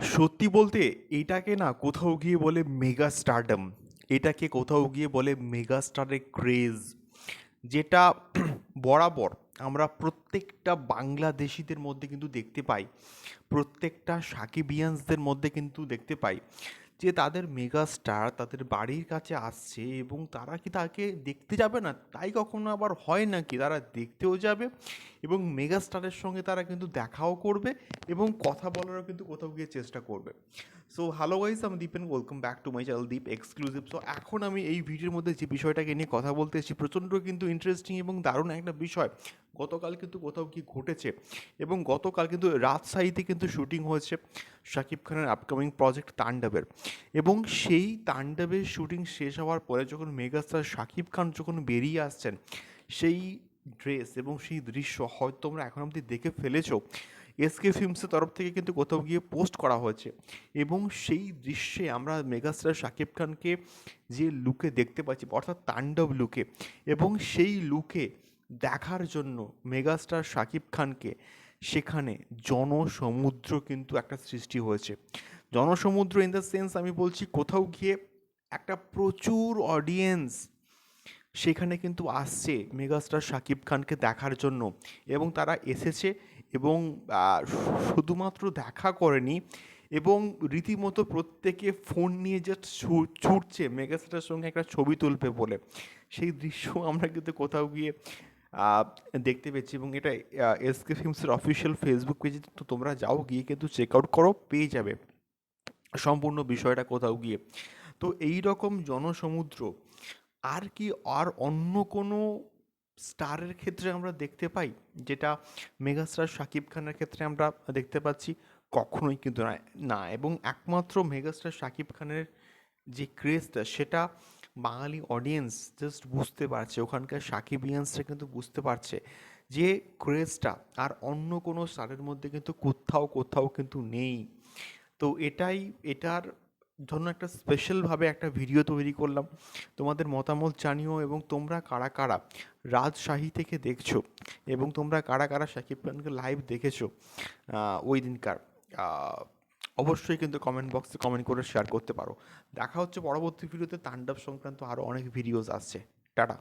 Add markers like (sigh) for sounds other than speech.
সত্যি বলতে এটাকে না কোথাও গিয়ে বলে মেগা স্টারডম এটাকে কোথাও গিয়ে বলে মেগা স্টারের ক্রেজ যেটা (clears throat) বরাবর আমরা প্রত্যেকটা বাংলাদেশিদের মধ্যে কিন্তু দেখতে পাই, প্রত্যেকটা সাকিবিয়ানসদের মধ্যে কিন্তু দেখতে পাই। যে তাদের মেগা স্টার তাদের বাড়ির কাছে আসছে এবং তারা কি তাকে দেখতে যাবে না? তাই কখনো আবার হয় নাকি? তারা দেখতেও যাবে এবং মেগা স্টারের সঙ্গে তারা কিন্তু দেখাও করবে এবং কথা বলারও কিন্তু কোথাও গিয়ে চেষ্টা করবে। সো হ্যালো গাইস আমি Dipen welcome back to my channel Deep exclusive so এখন আমি এই ভিডিওর মধ্যে যে বিষয়টাকে নিয়ে কথা বলতে এসেছি, প্রচণ্ড কিন্তু ইন্টারেস্টিং এবং দারুণ একটা বিষয়। গতকাল কিন্তু কোথাও কি ঘটেছে? এবং গতকাল কিন্তু রাজশাহীতে কিন্তু শুটিং হয়েছে শাকিব খানের আপকামিং প্রজেক্ট তাণ্ডবের। এবং সেই তাণ্ডবের শুটিং শেষ হওয়ার পরে যখন মেগাস্টার শাকিব খান যখন বেরিয়ে আসছেন, সেই ড্রেস এবং সেই দৃশ্য হয়তো তোমরা এখন অবধি দেখে ফেলেছো। এসকে ফিল্মসের তরফ থেকে কিন্তু কোথাও গিয়ে পোস্ট করা হয়েছে। এবং সেই দৃশ্যে আমরা মেগাস্টার শাকিব খানকে যে লুকে দেখতে পাচ্ছি, অর্থাৎ তাণ্ডব লুকে এবং সেই লুকে দেখার জন্য মেগাস্টার শাকিব খানকে সেখানে জনসমুদ্র কিন্তু একটা সৃষ্টি হয়েছে। জনসমুদ্র ইন দ্য সেন্স আমি বলছি কোথাও গিয়ে একটা প্রচুর অডিয়েন্স সেখানে কিন্তু আসছে মেগাস্টার শাকিব খানকে দেখার জন্য এবং তারা এসেছে এবং শুধুমাত্র দেখা করেনি এবং রীতিমতো প্রত্যেকে ফোন নিয়ে জাস্ট ছুটছে, মেগাস্টারের সঙ্গে একটা ছবি তুলবে বলে। সেই দৃশ্য আমরা কিন্তু কোথাও গিয়ে দেখতে পেয়েছি এবং এটা এসকে ফিল্মসের অফিসিয়াল ফেসবুক পেজে তো তোমরা যাও, গিয়ে কিন্তু চেক আউট করো, পেয়ে যাবে। সম্পূর্ণ বিষয়টা কোথাও গিয়ে। তো এই রকম জনসমুদ্র, আর কি আর অন্য কোনো স্টারের ক্ষেত্রে আমরা দেখতে পাই? যেটা মেগাস্টার শাকিব খানের ক্ষেত্রে আমরা দেখতে পাচ্ছি, কখনোই কিন্তু না না, এবং একমাত্র মেগাস্টার শাকিব খানের যে ক্রেজটা সেটা বাঙালি অডিয়েন্স জাস্ট বুঝতে পারছে, ওখানকার সাকিবিয়ান্সরা কিন্তু বুঝতে পারছে যে ক্রেজটা আর অন্য কোনো স্টারের মধ্যে কিন্তু কোথাও কোথাও কিন্তু নেই। তো এটাই, এটার জন্য একটা স্পেশালভাবে একটা ভিডিও তৈরি করলাম। তোমাদের মতামত জানিও এবং তোমরা কারা কারা রাজশাহী থেকে দেখছ এবং তোমরা কারা কারা শাকিব খানকে লাইভ দেখেছ ওই দিনকার অবশ্যই কিন্তু কমেন্ট বক্সে কমেন্ট করে শেয়ার করতে পারো। দেখা হচ্ছে পরবর্তী ভিডিওতে তাণ্ডব সংক্রান্ত আরও অনেক ভিডিওস আসছে। টাটা।